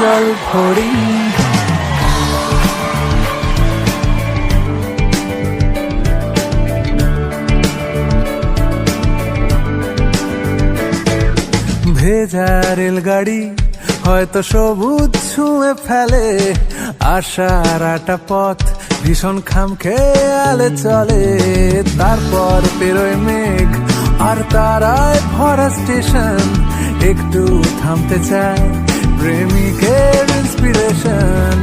জল ফড়ি ভেজা রেলগাড়ি হয়তো সবুজ ছুঁয়ে ফেলে। আশার আটা পথ ভীষণ খাম খেয়ালে চলে। তারপর পেরোয় মেঘ আর তারায় ভরা স্টেশন। একটু থামতে চায় প্রেমিকের ইন্সপিরেশন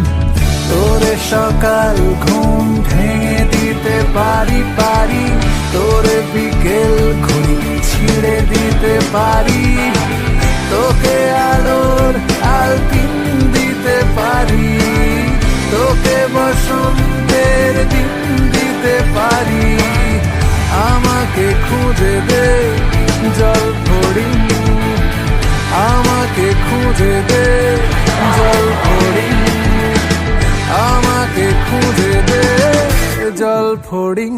তোরে সকাল ঘুম ভেঙে দিতে পারি পারি। তোরে বিকেল ঘুড়ি ছিঁড়ে দিতে পারি। তোকে আলোর আলপিন দিতে পারি। তোকে বসন্তের দিন দিতে পারি। আমাকে খুঁজে দে জল আমাকে খুঁজে দে জল ফড়িং। আমাকে খুঁজে দে জল ফড়িং।